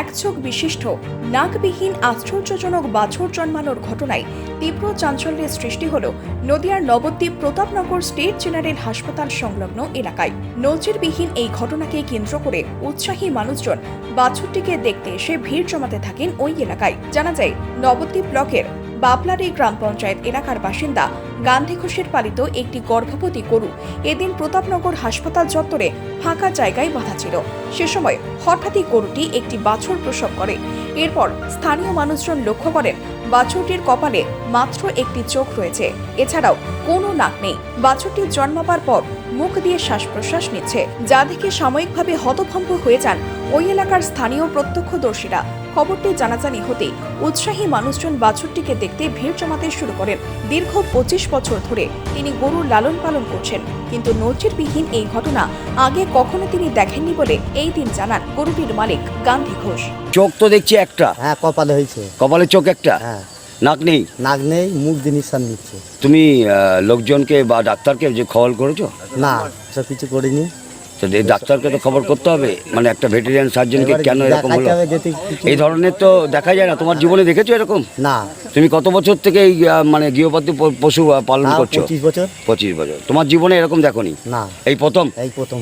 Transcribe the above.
এক চোখ বিশিষ্ট, নাকবিহীন, আশ্চর্যজনক বাছর জন্মানোর ঘটনায় তীব্র চাঞ্চল্যের সৃষ্টি হল নদিয়ার নবদ্বীপ প্রতাপনগর স্টেট জেনারেল হাসপাতাল সংলগ্ন এলাকায়। নজিরবিহীন এই ঘটনাকে কেন্দ্র করে উৎসাহী মানুষজন বাছরটিকে দেখতে এসে ভিড় জমাতে থাকেন ওই এলাকায়। জানা যায়, নবদ্বীপ ব্লকের বাবলারি গ্রাম পঞ্চায়েত এলাকার বাসিন্দা গান্ধী ঘোষের পালিত একটি গর্ভবতী গরু এদিন প্রতাপনগর হাসপাতাল চত্বরে ফাঁকা জায়গায় বাঁধা ছিল। সে সময় হঠাৎই গরুটি একটি বাছুর প্রসব করে। এরপর স্থানীয় মানুষজন লক্ষ্য করেন, বাছুরটির কপালে মাত্র একটি চোখ রয়েছে। এছাড়াও কোনো নাক নেই। বাছুরটি জন্মাবার পর মুখ দিয়ে শ্বাস প্রশ্বাস নিচ্ছে। যা দেখে সাময়িকভাবে হতভম্ব হয়ে যান ওই এলাকার স্থানীয় প্রত্যক্ষদর্শীরা। খবরটি জানাজানি হতে উৎসাহী মানুষজন বাছুরটিকে দেখতে ভিড় জমাতে শুরু করেন। দীর্ঘ পঁচিশ বছর ধরে তিনি গরুর লালন পালন করছেন কিন্তু নজিরবিহীন এই ঘটনা আগে কখনো তিনি দেখেননি বলে এই দিন জানান গরুটির মালিক গান্ধী ঘোষ। চোখ তো দেখছি একটা। হ্যাঁ কপালে হয়েছে। কপালে চোখ একটা? হ্যাঁ। নাক নেই? নাক নেই মুখ দিয়ে নিঃশ্বাস নিচ্ছে। তুমি আহ, লোকজনকে বা ডাক্তারকে যে খবর করেছ? না সব কিছু করিনি। তো এই ডাক্তারকে তো খবর করতে হবে। মানে একটা ভেটেরিয়ান সার্জনকে কেন এরকম হলো? এই ধরনের তো দেখা যায় না। তোমার জীবনে দেখেছ এরকম? না। তুমি কত বছর থেকে এই মানে গৃহপালিত পশু পালন করছ? পঁচিশ বছর। পঁচিশ বছর। তোমার জীবনে এরকম দেখো না। এই প্রথম? এই প্রথম